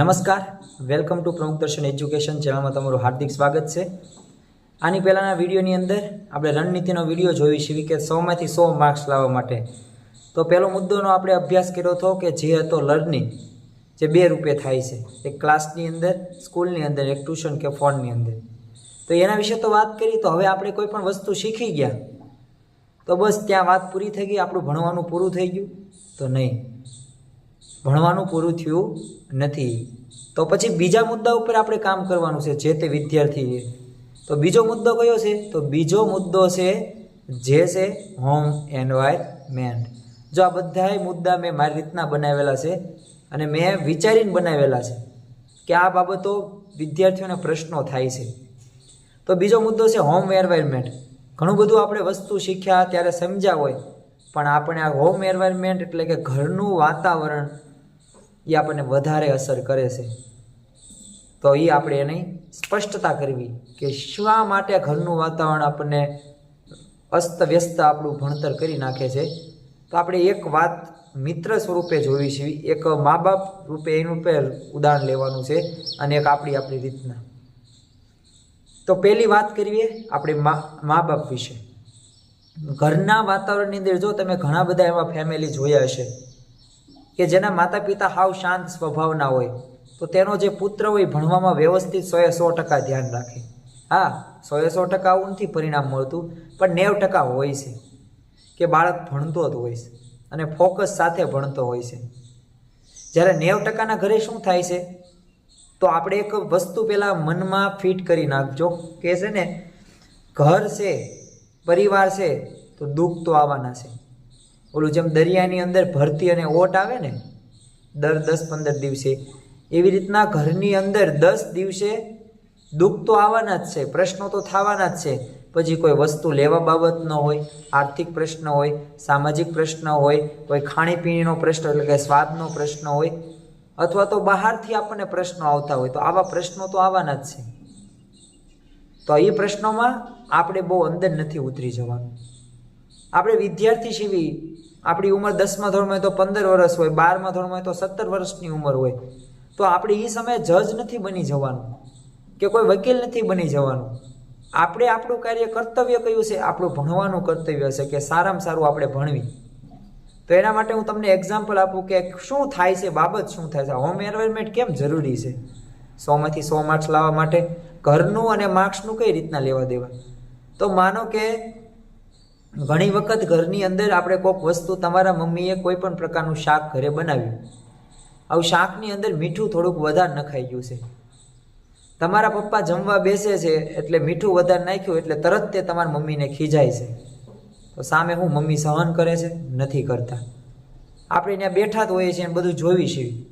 નમસ્કાર, welcome to પ્રમુખ દર્શન એજ્યુકેશન ચેનલમાં તમારું હાર્દિક સ્વાગત છે. આની પહેલાંના વિડીયોની અંદર આપણે રણનીતિનો વીડિયો જોઈ છીએ કે સોમાંથી સો માર્ક્સ લાવવા માટે. તો પહેલો મુદ્દોનો આપણે અભ્યાસ કર્યો હતો કે જે હતો લર્નિંગ, જે બે રૂપે થાય છે. એક ક્લાસની અંદર, સ્કૂલની અંદર, એક ટ્યુશન કે ફોનની અંદર. તો એના વિશે તો વાત કરી, તો હવે આપણે કોઈ પણ વસ્તુ શીખી ગયા. તો બસ ત્યાં વાત પૂરી થઈ ગઈ, આપણું ભણવાનું પૂરું થઈ ગયું. તો નહીં, ભણવાનું પૂરું થયું નથી. તો પછી બીજા મુદ્દા ઉપર આપણે કામ કરવાનું છે, જે તે વિદ્યાર્થીએ તો બીજો મુદ્દો કયો છે? તો બીજો મુદ્દો છે, જે છે હોમ એન્વાયરમેન્ટ જો આ બધાય મુદ્દા મેં મારી રીતના બનાવેલા છે અને મેં વિચારીને બનાવેલા છે કે આ બાબતો વિદ્યાર્થીઓને પ્રશ્નો થાય છે. તો બીજો મુદ્દો છે હોમ એન્વાયરમેન્ટ ઘણું બધું આપણે વસ્તુ શીખ્યા, ત્યારે સમજ્યા હોય. પણ આપણે આ હોમ એન્વાયરમેન્ટ એટલે કે ઘરનું વાતાવરણ એ આપણને વધારે અસર કરે છે. તો એ આપણે એની સ્પષ્ટતા કરવી કે શા માટે ઘરનું વાતાવરણ આપણને અસ્તવ્યસ્ત આપણું ભણતર કરી નાખે છે. તો આપણે એક વાત મિત્ર સ્વરૂપે જોવી છે. એક મા બાપ રૂપે એનું રૂપે ઉદાહરણ લેવાનું છે અને એક આપણી આપણી રીતના. તો પહેલી વાત કરીએ આપણે મા બાપ વિશે. ઘરના વાતાવરણની અંદર જો તમે ઘણા બધા એવા ફેમિલી જોયા હશે કે જેના માતા પિતા હાવ શાંત સ્વભાવના હોય, તો તેનો જે પુત્ર હોય ભણવામાં વ્યવસ્થિત સોએ સો ટકા ધ્યાન રાખે. હા, સોએ સો ટકા આવું નથી પરિણામ મળતું, પણ નેવ ટકા હોય છે કે બાળક ભણતો જ હોય છે અને ફોકસ સાથે ભણતો હોય છે. જ્યારે નેવ ટકાના ઘરે શું થાય છે? તો આપણે એક વસ્તુ પહેલાં મનમાં ફિટ કરી નાખજો. કે છે ને, ઘર છે, પરિવાર છે, તો દુઃખ તો આવવાના છે. ઓલું જેમ દરિયાની અંદર ભરતી અને ઓટ આવે ને, દર દસ પંદર દિવસે. એવી રીતના ઘરની અંદર દસ દિવસે દુઃખ તો આવવાના જ છે, પ્રશ્નો તો થવાના જ છે. પછી કોઈ વસ્તુ લેવા બાબતનો હોય, આર્થિક પ્રશ્ન હોય, સામાજિક પ્રશ્ન હોય, કોઈ ખાણીપીણીનો પ્રશ્ન, એટલે કે સ્વાદનો પ્રશ્ન હોય અથવા તો બહારથી આપણને પ્રશ્નો આવતા હોય, તો આવા પ્રશ્નો તો આવવાના જ છે. તો એ પ્રશ્નોમાં આપણે બહુ અંદર નથી ઉતરી જવાનું. આપણે વિદ્યાર્થી સિવી આપણી ઉંમર દસમા ધોરણમાં તો પંદર વર્ષ હોય, બારમા ધોરણમાં તો સત્તર વર્ષની ઉંમર હોય, તો આપણે એ સમયે જજ નથી બની જવાનું, કે કોઈ વકીલ નથી બની જવાનું. આપણે આપણું કાર્ય કર્તવ્ય કયું છે? આપણું ભણવાનું કર્તવ્ય છે કે સારામાં સારું આપણે ભણવી. તો એના માટે હું તમને એક્ઝામ્પલ આપું કે શું થાય છે, બાબત શું થાય છે? હોમ એન્વાયરમેન્ટ કેમ જરૂરી છે? સોમાંથી સો માર્ક્સ લાવવા માટે ઘરનું અને માર્ક્સનું કઈ રીતના લેવા દેવા? તો માનો કે ઘણી વખત ઘરની અંદર આપણે કોઈક વસ્તુ તમારા મમ્મીએ કોઈ પણ પ્રકારનું શાક ઘરે બનાવ્યું. આવું શાકની અંદર મીઠું થોડુંક વધારે નખાઈ ગયું છે. તમારા પપ્પા જમવા બેસે છે એટલે મીઠું વધારે નાખ્યું એટલે તરત તે તમારા મમ્મીને ખીજાય છે. તો સામે હું મમ્મી સહન કરે છે? નથી કરતા. આપણે ત્યાં બેઠા જ હોઈએ છીએ અને બધું જોઈ છીએ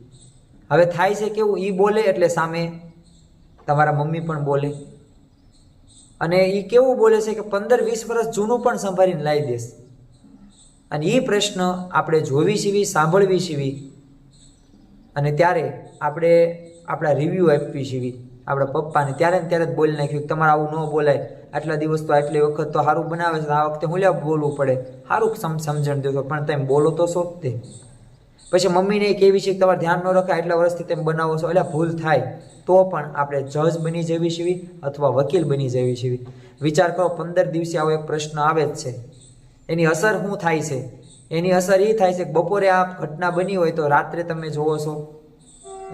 હવે થાય છે કેવું? એ બોલે એટલે સામે તમારા મમ્મી પણ બોલે. અને એ કેવું બોલે છે કે પંદર વીસ વર્ષ જૂનું પણ સંભાળીને લાવી દેશ. અને એ પ્રશ્ન આપણે જોવી સીવી, સાંભળવી સીવી. અને ત્યારે આપણે આપણા રિવ્યૂ આપવી સીવી. આપણા પપ્પાને ત્યારે ને ત્યારે જ બોલી નાખ્યું તમારે આવું ન બોલાય. આટલા દિવસ તો આટલી વખત તો સારું બનાવે છે, આ વખતે હું લ્યા બોલવું પડે. સારું સમ, સમજણ દેતો પણ તમે બોલો તો શો તે પછી મમ્મીને કેવી છે કે તમારે ધ્યાન ન રખાય એટલા વર્ષથી તમે બનાવો છો એટલે ભૂલ થાય. તો પણ આપણે જજ બની જવી છીએ અથવા વકીલ બની જવી છીએ વિચાર કરો, પંદર દિવસે આવો એક પ્રશ્ન આવે જ છે. એની અસર શું થાય છે? એની અસર એ થાય છે કે બપોરે આ ઘટના બની હોય તો રાત્રે તમે જોવો છો.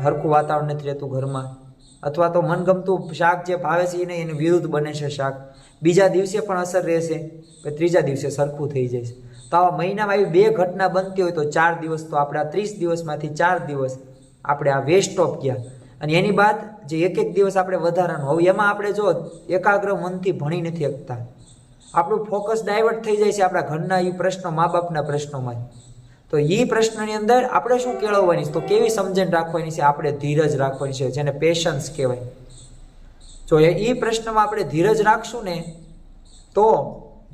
હરખું વાતાવરણ નથી રહેતું ઘરમાં. અથવા તો મનગમતું શાક જે ભાવે છે એને એની વિરુદ્ધ બને છે શાક. બીજા દિવસે પણ અસર રહેશે કે ત્રીજા દિવસે સરખું થઈ જાય છે. તો આવા મહિનામાં આવી બે ઘટના બનતી હોય તો ચાર દિવસ તો આપણે ત્રીસ દિવસમાંથી ચાર દિવસ આપણે આ વેસ્ટ ઓફ ગયા. અને એની બાદ જે એક એક દિવસ આપણે વધારાનું હવે એમાં આપણે જો એકાગ્ર મનથી ભણી નથી શકતા. આપણું ફોકસ ડાયવર્ટ થઈ જાય છે આપણા ઘરના એ પ્રશ્નો, મા બાપના પ્રશ્નોમાં તો એ પ્રશ્નની અંદર આપણે શું કેળવવાની? છે તો કેવી સમજણ રાખવાની છે? આપણે ધીરજ રાખવાની છે, જેને પેશન્સ કહેવાય. જો એ પ્રશ્નમાં આપણે ધીરજ રાખશું ને, તો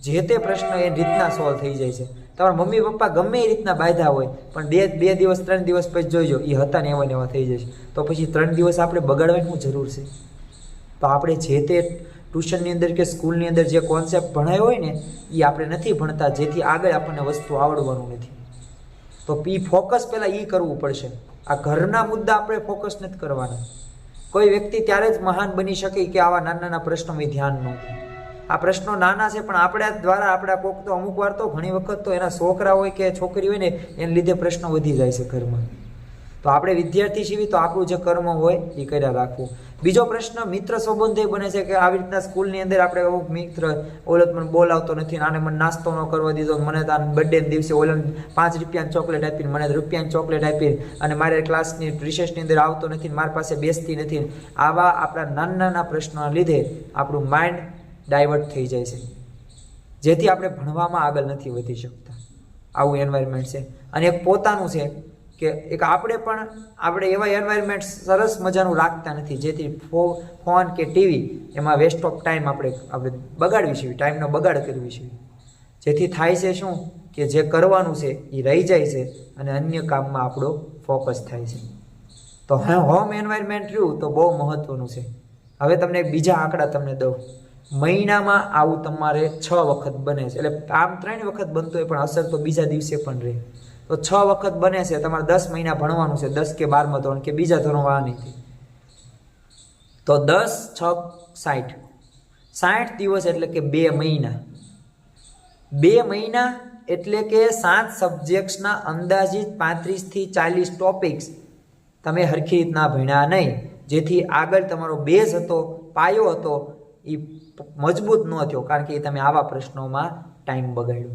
જે તે પ્રશ્ન એ રીતના સોલ્વ થઈ જાય છે. તમારા મમ્મી પપ્પા ગમે એ રીતના બાંધા હોય, પણ બે બે દિવસ, ત્રણ દિવસ પછી જોઈજો એ હતા ને એવા ને એવા થઈ જશે તો પછી ત્રણ દિવસ આપણે બગાડવાની શું જરૂર છે? તો આપણે જે તે ટ્યુશનની અંદર કે સ્કૂલની અંદર જે કોન્સેપ્ટ ભણાયો હોય ને એ આપણે નથી ભણતા, જેથી આગળ આપણને વસ્તુ આવડવાનું નથી. તો પી ફોકસ પહેલાં એ કરવું પડશે. આ ઘરના મુદ્દા આપણે ફોકસ નથી કરવાના. કોઈ વ્યક્તિ ત્યારે જ મહાન બની શકે કે આવા નાના નાના પ્રશ્નોમાં ધ્યાન ન આ પ્રશ્નો નાના છે, પણ આપણા દ્વારા આપણા કોક તો અમુક વાર તો ઘણી વખત તો એના છોકરા હોય કે છોકરી હોય ને, એને લીધે પ્રશ્નો વધી જાય છે ઘરમાં. તો આપણે વિદ્યાર્થી છીએ તો આપણું જે કર્મ હોય એ કર્યા રાખવું. બીજો પ્રશ્ન મિત્ર સંબંધે બને છે કે આવી રીતના સ્કૂલની અંદર આપણે અમુક મિત્ર ઓલો મને બોલાવતો નથી આને મને નાસ્તો ન કરવા દીધો મને તો બર્થડે દિવસે ઓલમ પાંચ રૂપિયાની ચોકલેટ આપીને, મને રૂપિયાની ચોકલેટ આપી અને મારે ક્લાસની રિસેસની અંદર આવતો નથી મારી પાસે બેસતી નથી આવા આપણા નાના નાના પ્રશ્નોના લીધે આપણું માઇન્ડ ડાયવર્ટ થઈ જાય છે. જેથી આપણે ભણવામાં આગળ નથી વધી શકતા. આવું એન્વાયરમેન્ટ છે. અને એક પોતાનું છે. કે એક આપણે પણ આપણે એવા એન્વાયરમેન્ટ સરસ મજાનું રાખતા નથી, જેથી ફોન કે ટીવી એમાં વેસ્ટ ઓફ ટાઈમ આપણે આપણે બગાડવી છીએ ટાઈમનો બગાડ કરવી છે. જેથી થાય છે શું? કે જે કરવાનું છે એ રહી જાય છે અને અન્ય કામમાં આપણો ફોકસ થાય છે. તો હવે હોમ એન્વાયરમેન્ટ રહ્યું તો બહુ મહત્વનું છે. હવે તમને એક બીજા આંકડા તમને દઉં. મહિનામાં આવું તમારે છ વખત બને છે. એટલે આમ ત્રણ વખત બનતું હોય પણ અસર તો બીજા દિવસે પણ રહે. તો છ વખત બને છે, તમારે દસ મહિના ભણવાનું છે, દસ કે બારમા ધોરણ કે બીજા ધોરણ વાળાની તો દસ, છ, સાઠ. સાઠ દિવસ એટલે કે બે મહિના. બે મહિના એટલે કે સાત સબ્જેક્ટ્સના અંદાજિત પાંત્રીસથી ચાલીસ ટોપિક્સ તમે હરખી રીતના ભણ્યા નહીં. જેથી આગળ તમારો બેઝ હતો, પાયો હતો એ મજબૂત ન થયો, કારણ કે તમે આવા પ્રશ્નોમાં ટાઈમ બગાડ્યો.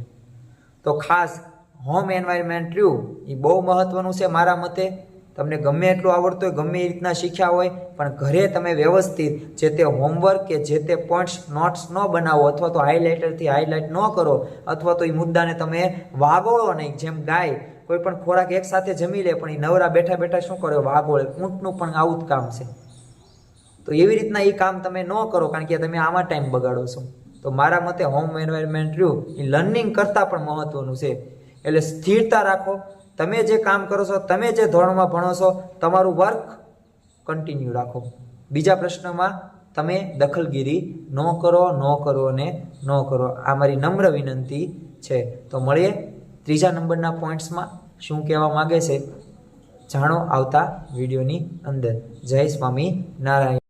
તો ખાસ હોમ એન્વાયરમેન્ટ રહ્યું, એ બહુ મહત્ત્વનું છે મારા મતે. તમને ગમે એટલું આવડતું હોય, ગમે એ રીતના શીખ્યા હોય, પણ ઘરે તમે વ્યવસ્થિત જે તે હોમવર્ક કે જે તે પોઈન્ટ્સ નોટ્સ ન બનાવો, અથવા તો હાઇલાઇટરથી હાઇલાઇટ ન કરો, અથવા તો એ મુદ્દાને તમે વાગોળો નહીં, જેમ ગાય, કોઈ પણ ખોરાક એકસાથે જમી લે, પણ એ નવરા બેઠા બેઠા શું કરે, વાગોળે, ઊંટનું પણ આવું જ કામ છે. તો એવી રીતના એ કામ તમે ન કરો, કારણ કે તમે આમાં ટાઈમ બગાડો છો. તો મારા મતે હોમ એન્વાયરમેન્ટ રહ્યું એ લર્નિંગ કરતાં પણ મહત્ત્વનું છે. એટલે સ્થિરતા રાખો. તમે જે કામ કરો છો, તમે જે ધોરણમાં ભણો છો, તમારું વર્ક કન્ટિન્યુ રાખો. બીજા પ્રશ્નમાં, તમે દખલગીરી ન કરો ન કરો અને ન કરો. આ મારી નમ્ર વિનંતી છે. તો મળીએ ત્રીજા નંબરના પોઈન્ટ્સમાં. શું કહેવા માગે છે? જાણો આવતા વિડીયોની અંદર. જય સ્વામી નારાયણ